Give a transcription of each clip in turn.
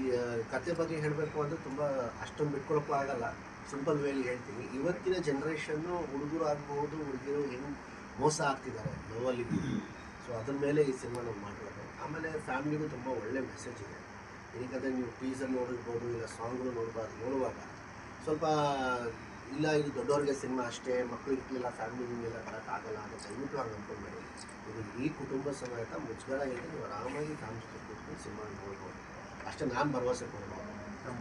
ಈ ಕತೆ ಬಗ್ಗೆ ಹೇಳಬೇಕು ಅಂದರೆ ತುಂಬ ಅಷ್ಟೊಂದು ಬಿಟ್ಕೊಳಕ್ಕೂ ಆಗಲ್ಲ. ಸಿಂಪಲ್ ವೇಲಿ ಹೇಳ್ತೀನಿ. ಇವತ್ತಿನ ಜನ್ರೇಷನ್ನು ಹುಡುಗರು ಆಗ್ಬೋದು ಹುಡುಗಿರು ಏನು ಮೋಸ ಆಗ್ತಿದ್ದಾರೆ ನೋವಲ್ಲಿ ಸೊ ಅದ್ರ ಮೇಲೆ ಈ ಸಿನಿಮಾ ನಾವು ಮಾಡಿರೋದು ಆಮೇಲೆ ಫ್ಯಾಮಿಲಿಗೂ ತುಂಬ ಒಳ್ಳೆ ಮೆಸೇಜ್ ಇದೆ. ಏನಕ್ಕೆ ನೀವು ಟೀಸರ್ ನೋಡಿರ್ಬೋದು, ಇಲ್ಲ ಸಾಂಗ್ಗಳು ನೋಡ್ಬಾರ್ದು, ನೋಡುವಾಗ ಸ್ವಲ್ಪ, ಇಲ್ಲ ಇದು ದೊಡ್ಡವ್ರಿಗೆ ಸಿನಿಮಾ ಅಷ್ಟೇ ಮಕ್ಕಳು ಇರ್ಲಿಲ್ಲ ಫ್ಯಾಮಿಲಿ ನಿಮಗೆಲ್ಲ ಬರೋಕ್ಕಾಗಲ್ಲ ಅಂತ ದಯವಿಟ್ಟು ಹಂಗೆ ಅಂದ್ಕೊಂಡ್ಬೇಡಿ ಇದು ಈ ಕುಟುಂಬ ಸಮೇತ ಮುಚ್ಗಡ ಇದೆ. ನೀವು ಆರಾಮಾಗಿ ಕೂತ್ಕೊಂಡು ಸಿನಿಮಾ ನೋಡ್ಬೋದು. ಅಷ್ಟೇ ನಾನು ಭರವಸೆ ಕೊಡೋದು.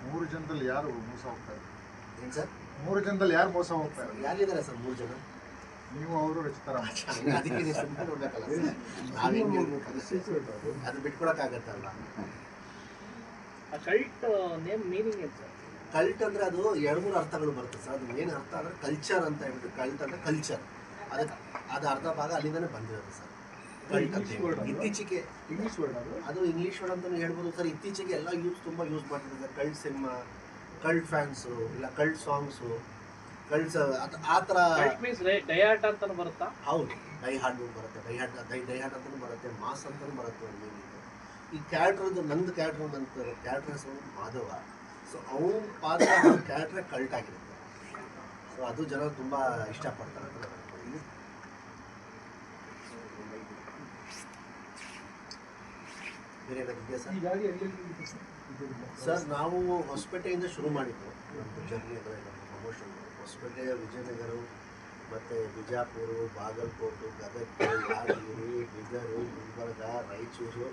ಮೂರು ಜನದಲ್ಲಿ ಯಾರು ಮೋಸ ಹೋಗ್ತಾರೆ ಏನು ಸರ್? ಮೂರು ಜನದಲ್ಲಿ ಯಾರು ಮೋಸ ಹೋಗ್ತಾರೆ ಯಾರಿದ್ದಾರೆ ಸರ್ ಮೂರು ಜನ? ನೀವು ಅವರು ರಚಿತಾರ ಅದಕ್ಕೆ ಸುಮ್ಮನೆ ನೋಡ್ಬೇಕಲ್ಲ ಅದು. ಬಿಟ್ಕೊಡಕ್ಕಾಗತ್ತಲ್ಲ ಆ ಕಲ್ಟ್ ನೇಮ್ ಮೀನಿಂಗ್ ಏನು ಸರ್? ಕಲ್ಟ್ ಅಂದ್ರೆ ಅದು ಎರಡು ಮೂರು ಅರ್ಥಗಳು ಬರುತ್ತೆ ಸರ್. ಅದು ಏನು ಅರ್ಥ ಅಂದ್ರೆ ಕಲ್ಚರ್ ಅಂತ ಹೇಳ್ಬಿಟ್ಟು ಕಲ್ಟ್ ಅಂದ್ರೆ ಕಲ್ಚರ್ ಅದಕ್ಕೆ ಅದು ಅರ್ಧ ಭಾಗ ಅಲ್ಲಿಂದಾನೆ ಬಂದಿರೋದು ಸರ್. ಇತ್ತೀಚೆಗೆ ಇಂಗ್ಲಿಷ್ ವರ್ಡ್ ಅದು. ಅದು ಇಂಗ್ಲೀಷ್ ವರ್ಡ್ ಅಂತಲೂ ಹೇಳ್ಬೋದು ಸರ್. ಇತ್ತೀಚೆಗೆ ಎಲ್ಲ ಯೂಸ್ ತುಂಬ ಯೂಸ್ ಮಾಡ್ತಿದ್ದಾರೆ ಕಲ್ಟ್ ಸಿನಿಮಾ ಕಲ್ಟ್ ಫ್ಯಾನ್ಸು ಇಲ್ಲ ಕಲ್ಟ್ ಸಾಂಗ್ಸು ಕಲ್ಟ್ಸ್ ಆ ಥರ ಡಯಾಟ್ ಅಂತಲೂ ಬರುತ್ತಾ? ಹೌದು. ಡೈ ಹಾರ್ಡ್ ಬರುತ್ತೆ. Die hard die die hard ಅಂತಲೂ ಬರುತ್ತೆ. ಮಾಸ್ ಅಂತಲೂ ಬರುತ್ತೆ. ಈ ಕ್ಯಾರೆಕ್ಟರ್ದು ನಂದು ಕ್ಯಾರೆಕ್ಟರ್ ಅಂತಾರೆ ಕ್ಯಾರೆಕ್ಟರ್ ಹೆಸರು ಮಾಧವ. ಸೊ ಅವನ ಪಾತ್ರ ಕ್ಯಾರೆಕ್ಟ್ರೇ ಕಲ್ಟ್ ಆಗಿರುತ್ತೆ. ಸೊ ಅದು ಜನ ತುಂಬ ಇಷ್ಟಪಡ್ತಾರೆ ಅಂತ ನಾನು ಅನ್ಕೊಂಡಿದ್ದೀನಿ. ಬೇರೆ ಏನಾಗಿದೆಯಾ ಸರ್? ಸರ್? ನಾವು ಹೊಸಪೇಟೆಯಿಂದ ಶುರು ಮಾಡಿದ್ದು ನಮ್ಮದು ಜರ್ನಿ ಅಂದರೆ ನಮ್ಮ ಪ್ರಮೋಷನ್ ಹೊಸಪೇಟೆ ವಿಜಯನಗರ ಮತ್ತು ಬಿಜಾಪುರ ಬಾಗಲಕೋಟೆ ಗದಗ ಯಾದಗಿರಿ ಬೀದರು ಗುಲ್ಬರ್ಗ ರಾಯಚೂರು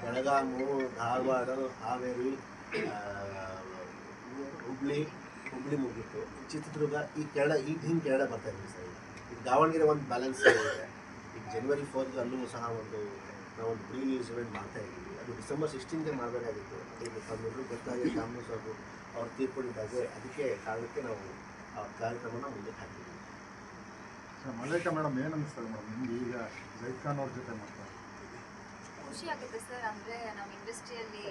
ಬೆಳಗಾಮು ಧಾರವಾಡ ಹಾವೇರಿ ಹುಬ್ಳಿ ಹುಬ್ಳಿ ಮುಗೀತು. ಚಿತ್ರದುರ್ಗ ಈ ಕೇರಳ ಈಗ ಹಿಂಗೆ ಕೇರಳ ಬರ್ತಾ ಇದ್ದೀವಿ ಸರ್ ಈಗ. ಈಗ ದಾವಣಗೆರೆ ಒಂದು ಬ್ಯಾಲೆನ್ಸ್ ಇದೆ. ಈಗ ಜನವರಿ ಫೋರ್ತ್ ಅಲ್ಲೂ ಸಹ ಒಂದು ನಾವು ಒಂದು ಪ್ರೀ ರಿಲೀಸ್ ಇವೆಂಟ್ ಮಾಡ್ತಾ ಇದ್ದೀವಿ. ಅದು ಡಿಸೆಂಬರ್ ಸಿಕ್ಸ್ಟೀನ್ಗೆ ಮಾಡಬೇಕಾಗಿತ್ತು. ಅದಕ್ಕೆ ತಮ್ಮೆಲ್ಲರೂ ಗೊತ್ತಾಗಿ ಶಾಮನು ಸಾಬು ಅವ್ರು ತೀರ್ಕೊಂಡಿದ್ದಾಗೆ ಅದಕ್ಕೆ ಕಾರಣಕ್ಕೆ ನಾವು ಆ ಕಾರ್ಯಕ್ರಮನ ಮುಂದಕ್ಕೆ ಹಾಕಿದ್ದೀವಿ. ಮಲೇಕ ಮೇಡಮ್ ಏನು ಅನಿಸ್ತದೆ ಮೇಡಮ್? ನಿಮ್ಗೆ ಈಗ ಜೈದ್ ಖಾನ್ ಅವ್ರ ಜೊತೆ ಮಾಡ್ತಾರೆ ಖುಷಿ ಆಗುತ್ತೆ ಸರ್. ಅಂದರೆ ನಮ್ಮ ಇಂಡಸ್ಟ್ರಿಯಲ್ಲಿ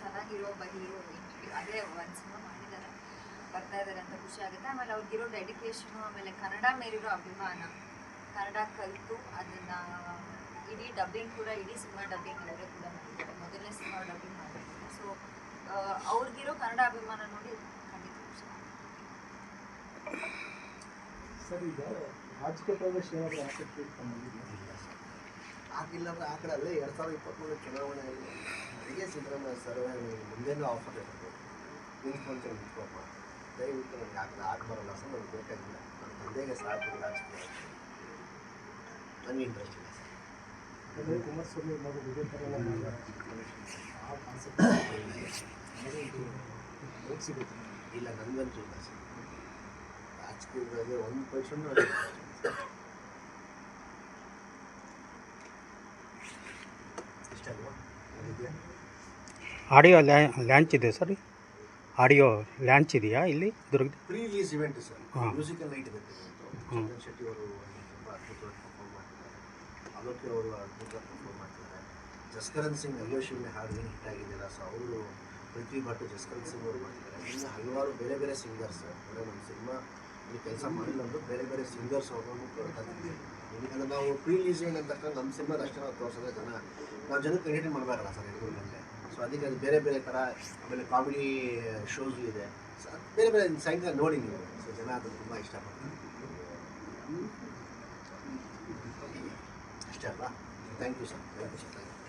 ಚೆನ್ನಾಗಿರೋ ಬಹಿರೋ ಇಂಟರ್ವ್ಯೂ ಅದೇ ಒಂದು ಸಿನಿಮಾ ಮಾಡಿದ್ದಾರೆ. ಬರ್ತಾ ಇದ್ದಾರೆ ಅಂತ ಖುಷಿ ಆಗುತ್ತೆ. ಆಮೇಲೆ ಅವ್ರಿಗಿರೋ ಡೆಡಿಕೇಶನು ಆಮೇಲೆ ಕನ್ನಡ ಮೇಲಿರೋ ಅಭಿಮಾನ ಕನ್ನಡ ಕಲಿತು ಅದನ್ನು ಇಡೀ ಡಬ್ಬಿಂಗ್ ಕೂಡ ಇಡೀ ಸಿನಿಮಾ ಡಬ್ಬಿಂಗ್ ಅವರೇ ಕೂಡ ಮಾಡಿದ್ದಾರೆ. ಮೊದಲನೇ ಸಿನಿಮಾ ಡಬ್ಬಿಂಗ್ ಮಾಡಿದ್ದಾರೆ. ಸೊ ಅವ್ರಿಗಿರೋ ಕನ್ನಡ ಅಭಿಮಾನ ನೋಡಿ ಖಂಡಿತ. ಸರ್ ಈಗ ರಾಜಕೀಯ ಪ್ರವೇಶ ಏನಾದರೂ ಆಸಕ್ತಿ ಆಗಿಲ್ಲ ಅಂದ್ರೆ ಆ ಕಡೆ ಅಲ್ಲೇ ಎರಡು ಸಾವಿರದ ಇಪ್ಪತ್ತ್ಮೂರು ಚುನಾವಣೆಯಲ್ಲಿ ನನಗೆ ಸಿದ್ದರಾಮಯ್ಯ ಸರ್ ಮುಂದೇನೂ ಆಫರ್ ಇರೋದು ನಿಂತ್ಕೊಂತ ನಿಂತ್ಕೊಪ್ಪ ದಯವಿಟ್ಟು ನನಗೆ ಆ ಕಡೆ ಆಗಬಾರಲ್ಲ ಸರ್ ನನಗೆ ಬೇಕಾಗಿಲ್ಲ. ನನ್ನ ತಂದೆಗೆ ಸಾಕು ರಾಜಕೀಯ. ನನಗೆ ಇಂಟ್ರೆಸ್ಟ್ ಇಲ್ಲ ಸರ್. ಕುಮಾರಸ್ವಾಮಿ ಮಗು ಇದೇ ಥರ ಎಲ್ಲ ಆ ಕಾನ್ಸೆಪ್ಟ್ ಸಿಗುತ್ತೆ. ಇಲ್ಲ ನನಗಂತೂ ಇಲ್ಲ ಸರ್. ರಾಜಕೀಯದಲ್ಲಿ ಒಂದು ಪರ್ಸೆಂಟ್ ಇಷ್ಟ ಅಲ್ವಾ ಆಡಿಯೋ ಲ್ಯಾಂಚ್ ಇದೆ ಸರ್. ಆಡಿಯೋ ಲ್ಯಾಂಚ್ ಇದೆಯಾ ಇಲ್ಲಿ? Durga pre release event sir. ಹಾಂ. ಮ್ಯೂಸಿಕಲ್ ನೈಟ್ ಇದೆ. ಶೆಟ್ಟಿ ಅವರು ತುಂಬ ಅದ್ಭುತವಾಗಿ ಪರ್ಫಾರ್ಮ್ ಮಾಡ್ತಿದ್ದಾರೆ ಅವರು ಅದ್ಭುತ ಪರ್ಫಾರ್ಮ್ ಮಾಡ್ತಿದ್ದಾರೆ. ಜಸ್ಕರನ್ ಸಿಂಗ್ ಎಲ್ಲೋ ಶಿವನೇ ಹಾಡು ಏನು ಹಿಟ್ ಆಗಿದ್ದೀರ ಸೊ ಅವರು ಪೃಥ್ವಿ ಭಟ್ ಜಸ್ಕರನ್ ಸಿಂಗ್ ಅವರು ಮಾಡ್ತಿದ್ದಾರೆ. ಇನ್ನು ಹಲವಾರು ಬೇರೆ ಬೇರೆ ಸಿಂಗರ್ಸ್ ಅಂದರೆ ನಮ್ಮ ಸಿನಿಮಾ ಇಲ್ಲಿ ಕೆಲಸ ಮಾಡಿಲ್ಲ ಅಂದರೂ ಬೇರೆ ಬೇರೆ ಸಿಂಗರ್ಸ್ ಅವ್ರನ್ನು ಕರ್ತಿದ್ದೀವಿ ಯಾಕಂದರೆ ನಾವು ಪ್ರೀ ರಿಲೀಸ್ ಅಂದ ತಕ್ಷಣ ನಮ್ಮ ಸಿನಿಮಾದ ಅಷ್ಟೇ ನಾವು ತೋರಿಸಿದ್ರೆ ಜನ. ನಾವು ಜನಕ್ಕೆ ಎಂಟರ್ಟೈನ್ ಮಾಡಬೇಕಲ್ಲ ಸರ್ ಗಂಟೆ ಸೊ ಅದಕ್ಕೆ ಅದು ಬೇರೆ ಬೇರೆ ಥರ ಆಮೇಲೆ ಕಾಮಿಡಿ ಶೋಸು ಇದೆ. ಸೊ ಬೇರೆ ಬೇರೆ ಸಾಯಂಕಾಲ ನೋಡಿ ನೀವು. ಸೊ ಜನ ಅದನ್ನು ತುಂಬ ಇಷ್ಟಪಡ್ತಾರೆ. ಅಷ್ಟೇ ಅಲ್ವಾ thank you sir thank you sir thank you